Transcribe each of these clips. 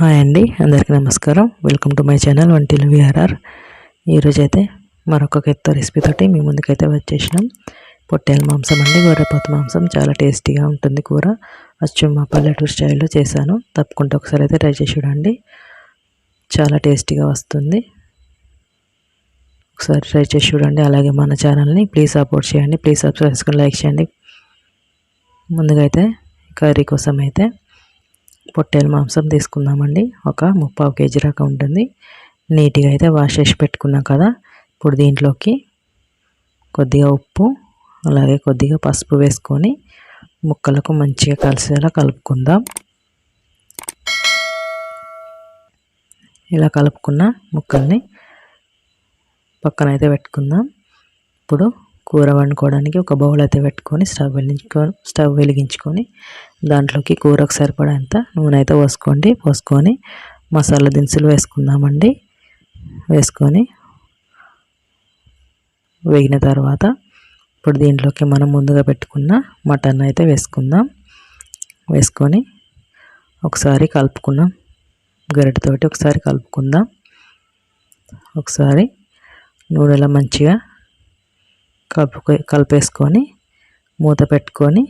Hi అండి అందరికీ నమస్కారం. వెల్కమ్ టు మై ఛానల్ వంటిలు విఆర్ఆర్. ఈరోజైతే మరొక మరొక రెసిపీ రెసిపీతోటి మీ ముందుకైతే వచ్చేసినాం. పొట్టేల మాంసం అండి గొర్రెపోత మాంసం. చాలా టేస్టీగా ఉంటుంది కూర. అచ్చు మా పల్లెటూరు స్టైల్లో చేశాను. తప్పకుండా ఒకసారి అయితే ట్రై చేసి చూడండి. చాలా టేస్టీగా వస్తుంది. ఒకసారి ట్రై చేసి చూడండి. అలాగే మన ఛానల్ని ప్లీజ్ సపోర్ట్ చేయండి. ప్లీజ్ సబ్స్క్రైబ్ చేసుకుని లైక్ చేయండి. ముందుగా అయితే కర్రీ కోసం అయితే పొట్టేలు మాంసం తీసుకుందామండి. ఒక ముప్పావు కేజీ రకం ఉంటుంది. నీట్గా అయితే వాష్ చేసి పెట్టుకున్నాం కదా ఇప్పుడు దీంట్లోకి కొద్దిగా ఉప్పు అలాగే కొద్దిగా పసుపు వేసుకొని ముక్కలకు మంచిగా కలిసేలా కలుపుకుందాం. ఇలా కలుపుకున్న ముక్కల్ని పక్కన అయితే పెట్టుకుందాం. ఇప్పుడు కూర వండుకోవడానికి ఒక బౌల్ అయితే పెట్టుకొని స్టవ్ వెలిగించుకో స్టవ్ వెలిగించుకొని దాంట్లోకి కూరకు సరిపడేంత నూనె అయితే పోసుకోండి. పోసుకొని మసాలా దినుసులు వేసుకుందామండి. వేసుకొని వేగిన తర్వాత ఇప్పుడు దీంట్లోకి మనం ముందుగా పెట్టుకున్న మటన్ అయితే వేసుకుందాం. వేసుకొని ఒకసారి కలుపుకున్నాం గరిటతోటి ఒకసారి కలుపుకుందాం. ఒకసారి నూనెలో మంచిగా కలుపు కలిపేసుకొని మూత పెట్టుకొని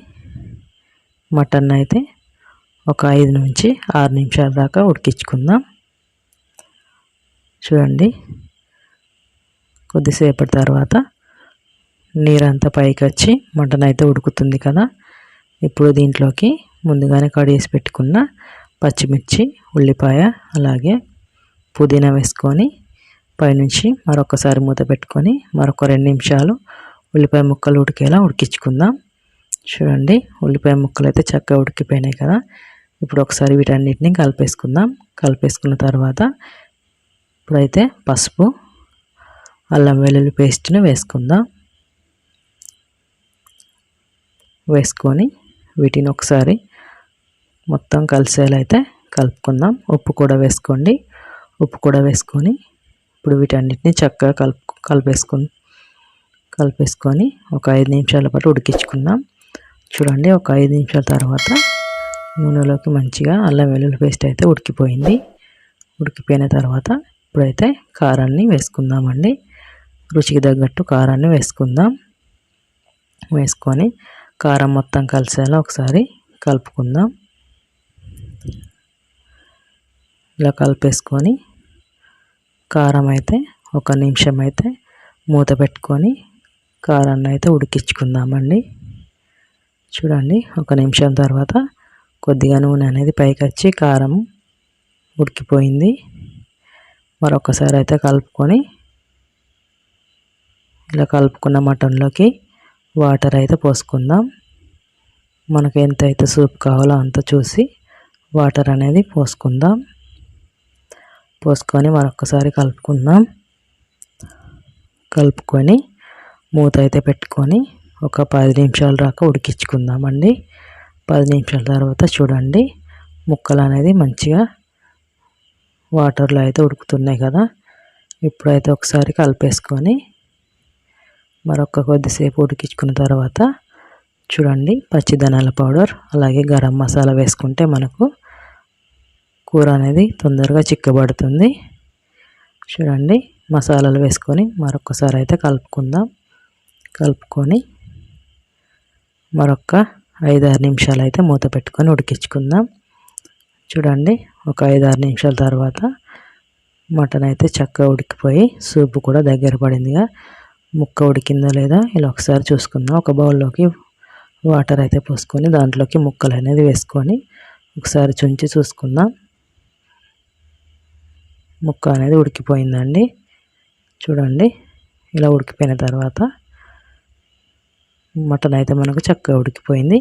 మటన్ అయితే ఒక ఐదు నుంచి ఆరు నిమిషాల దాకా ఉడికించుకుందాం. చూడండి. కొద్దిసేపటి తర్వాత నీరంతా పైకి వచ్చి మటన్ అయితే ఉడుకుతుంది కదా. ఇప్పుడు దీంట్లోకి ముందుగానే కడిగేసి పెట్టుకున్న పచ్చిమిర్చి ఉల్లిపాయ అలాగే పుదీనా వేసుకొని పైనుంచి మరొకసారి మూత పెట్టుకొని మరొక రెండు నిమిషాలు ఉల్లిపాయ ముక్కలు ఉడికేలా ఉడికించుకుందాం. చూడండి ఉల్లిపాయ ముక్కలు అయితే చక్కగా ఉడికిపోయినాయి కదా. ఇప్పుడు ఒకసారి వీటన్నిటిని కలిపేసుకుందాం. కలిపేసుకున్న తర్వాత ఇప్పుడైతే పసుపు అల్లం వెల్లుల్లి పేస్ట్ని వేసుకుందాం. వేసుకొని వీటిని ఒకసారి మొత్తం కలిసేలా అయితే కలుపుకుందాం. ఉప్పు కూడా వేసుకోండి. ఉప్పు కూడా వేసుకొని ఇప్పుడు వీటన్నిటిని చక్కగా కలుపు కలిపేసుకుందాం కలిపేసుకొని ఒక ఐదు నిమిషాల పాటు ఉడికించుకుందాం. చూడండి ఒక ఐదు నిమిషాల తర్వాత నూనెలోకి మంచిగా అల్లం వెల్లుల్లి పేస్ట్ అయితే ఉడికిపోయింది. ఉడికిపోయిన తర్వాత ఇప్పుడైతే కారాన్ని వేసుకుందామండి. రుచికి తగ్గట్టు కారాన్ని వేసుకుందాం. వేసుకొని కారం మొత్తం కలిసేలా ఒకసారి కలుపుకుందాం. ఇలా కలిపేసుకొని కారం అయితే ఒక నిమిషం అయితే మూత పెట్టుకొని కారాన్ని అయితే ఉడికించుకుందామండి. చూడండి ఒక నిమిషం తర్వాత కొద్దిగా నూనె అనేది పైకి వచ్చి కారం ఉడికిపోయింది. మరొకసారి అయితే కలుపుకొని ఇలా కలుపుకున్న మటన్లోకి వాటర్ అయితే పోసుకుందాం. మనకు ఎంత అయితే సూప్ కావాలో అంత చూసి వాటర్ అనేది పోసుకుందాం. పోసుకొని మరొకసారి కలుపుకుందాం. కలుపుకొని మూత అయితే పెట్టుకొని ఒక పది నిమిషాల దాకా ఉడికించుకుందామండి. పది నిమిషాల తర్వాత చూడండి ముక్కలు అనేది మంచిగా వాటర్లో అయితే ఉడుకుతున్నాయి కదా. ఇప్పుడైతే ఒకసారి కలిపేసుకొని మరొక కొద్దిసేపు ఉడికించుకున్న తర్వాత చూడండి పచ్చిదనాల పౌడర్ అలాగే గరం మసాలా వేసుకుంటే మనకు కూర అనేది తొందరగా చిక్కబడుతుంది. చూడండి మసాలాలు వేసుకొని మరొకసారి అయితే కలుపుకుందాం. కలుపుకొని మరొక ఐదారు నిమిషాలు అయితే మూత పెట్టుకొని ఉడికించుకుందాం. చూడండి ఒక ఐదారు నిమిషాల తర్వాత మటన్ అయితే చక్కగా ఉడికిపోయి సూప్ కూడా దగ్గర పడిందిగా. ముక్క ఉడికిందో లేదా ఇలా ఒకసారి చూసుకుందాం. ఒక బౌల్లోకి వాటర్ అయితే పోసుకొని దాంట్లోకి ముక్కలు అనేది వేసుకొని ఒకసారి చుంచి చూసుకుందాం. ముక్క అనేది ఉడికిపోయిందండి. చూడండి ఇలా ఉడికిపోయిన తర్వాత మటన్ అయితే మనకు చక్కగా ఉడికిపోయింది.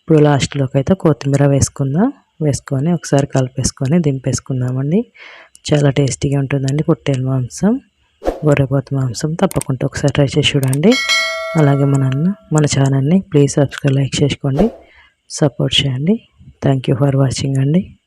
ఇప్పుడు లాస్ట్లోకి అయితే కొత్తిమీర వేసుకుందాం. వేసుకొని ఒకసారి కలిపేసుకొని దింపేసుకుందామండి. చాలా టేస్టీగా ఉంటుందండి పొట్టేలు మాంసం. గొర్రెపోత మాంసం తప్పకుండా ఒకసారి ట్రై చేసి చూడండి. అలాగే మన మన ఛానల్ని ప్లీజ్ సబ్స్క్రైబ్ లైక్ చేసుకోండి. సపోర్ట్ చేయండి. థ్యాంక్ యూ ఫర్ వాచింగ్ అండి.